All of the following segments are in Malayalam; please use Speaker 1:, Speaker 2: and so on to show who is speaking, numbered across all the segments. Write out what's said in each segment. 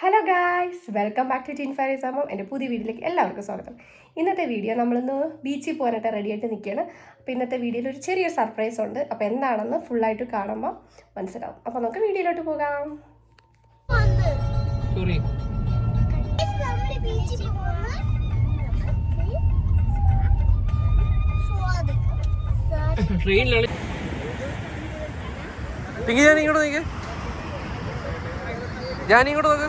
Speaker 1: Hello guys welcome back to teen fire സാമം എന്റെ പുതിയ വീഡിയോയിലേക്ക് എല്ലാവർക്കും സ്വാഗതം. ഇന്നത്തെ വീഡിയോ നമ്മളിന്ന് ബീച്ചിൽ പോകാനായിട്ട് റെഡിയായിട്ട് നിൽക്കുകയാണ്. അപ്പോൾ ഇന്നത്തെ വീഡിയോയിൽ ഒരു ചെറിയൊരു സർപ്രൈസ് ഉണ്ട്. അപ്പോൾ എന്താണെന്ന് ഫുള്ളായിട്ട് കാണുമ്പോൾ മനസ്സിലാവും. അപ്പോൾ നമുക്ക് വീഡിയോയിലോട്ട് പോകാം.
Speaker 2: സോറി ട്രെയിനിലാണ് ജാനി ഇങ്ങോട്ട് നോക്ക്. ഞാൻ ഇങ്ങോട്ട് നോക്ക്.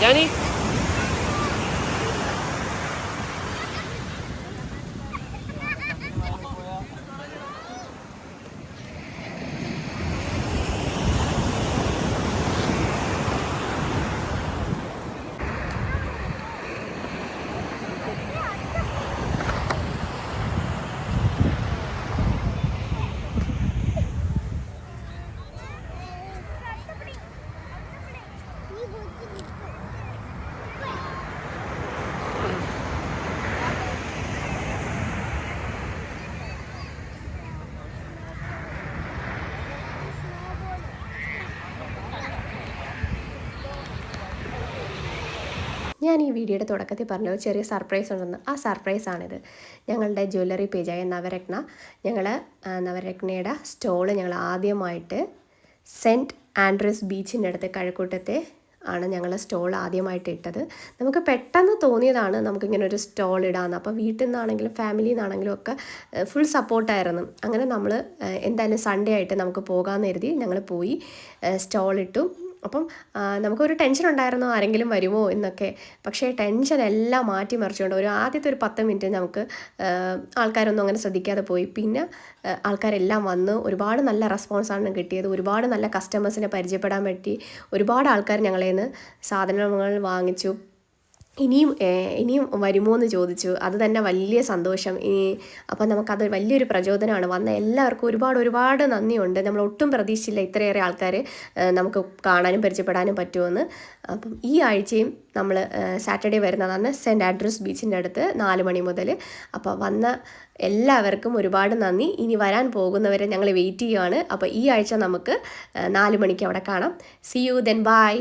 Speaker 2: ജാനി
Speaker 1: ഞാൻ ഈ വീഡിയോയുടെ തുടക്കത്തിൽ പറഞ്ഞ ഒരു ചെറിയ സർപ്രൈസ് ഉണ്ടെന്ന്. ആ സർപ്രൈസ് ആണിത്. ഞങ്ങളുടെ ജ്വല്ലറി പേജായ നവരത്ന ഞങ്ങൾ നവരത്നയുടെ സ്റ്റോൾ ഞങ്ങൾ ആദ്യമായിട്ട് സെന്റ് ആൻഡ്രൂസ് ബീച്ചിന്റെ അടുത്ത് കഴക്കൂട്ടത്തെ ആണ് ഞങ്ങൾ സ്റ്റോൾ ആദ്യമായിട്ട് ഇട്ടത്. നമുക്ക് പെട്ടെന്ന് തോന്നിയതാണ് നമുക്കിങ്ങനെ ഒരു സ്റ്റോൾ ഇടാമെന്ന് അപ്പോൾ വീട്ടിൽ നിന്നാണെങ്കിലും ഫാമിലിയിൽ നിന്നാണെങ്കിലും ഒക്കെ ഫുൾ സപ്പോർട്ടായിരുന്നു അങ്ങനെ നമ്മൾ എന്തായാലും സൺഡേ ആയിട്ട് നമുക്ക് പോകാമെന്ന് കരുതി ഞങ്ങൾ പോയി സ്റ്റോൾ ഇട്ടു. അപ്പം നമുക്കൊരു ടെൻഷൻ ഉണ്ടായിരുന്നോ? ആരെങ്കിലും വരുമോ? എന്നൊക്കെ. പക്ഷേ ടെൻഷൻ എല്ലാം മാറ്റി മറിച്ചുകൊണ്ട് ഒരു ആദ്യത്തെ ഒരു പത്ത് മിനിറ്റ് നമുക്ക് ആൾക്കാരൊന്നും അങ്ങനെ ശ്രദ്ധിക്കാതെ പോയി. പിന്നെ ആൾക്കാരെല്ലാം വന്ന് ഒരുപാട് നല്ല റെസ്പോൺസാണ് കിട്ടിയത്. ഒരുപാട് നല്ല കസ്റ്റമേഴ്സിനെ പരിചയപ്പെടാൻ പറ്റി. ഒരുപാട് ആൾക്കാർ ഞങ്ങളേന്ന് സാധനങ്ങൾ വാങ്ങിച്ചു. ഇനിയും ഇനിയും വരുമോ എന്ന് ചോദിച്ചു. അത് തന്നെ വലിയ സന്തോഷം. ഇനി അപ്പം നമുക്കത് വലിയൊരു പ്രചോദനമാണ്. വന്ന എല്ലാവർക്കും ഒരുപാട് ഒരുപാട് നന്ദിയുണ്ട്. നമ്മൾ ഒട്ടും പ്രതീക്ഷിച്ചില്ല ഇത്രയേറെ ആൾക്കാർ നമുക്ക് കാണാനും പരിചയപ്പെടാനും പറ്റുമെന്ന്. അപ്പം ഈ ആഴ്ചയും നമ്മൾ സാറ്റർഡേ വരുന്നതാണ് സെന്റ് ആൻഡ്രൂസ് ബീച്ചിന്റെ അടുത്ത് നാല് മണി മുതൽ അപ്പോൾ വന്ന എല്ലാവർക്കും ഒരുപാട് നന്ദി. ഇനി വരാൻ പോകുന്നവരെ ഞങ്ങൾ വെയിറ്റ് ചെയ്യുകയാണ് അപ്പോൾ ഈ ആഴ്ച നമുക്ക് നാല് മണിക്ക് അവിടെ കാണാം. C you then bye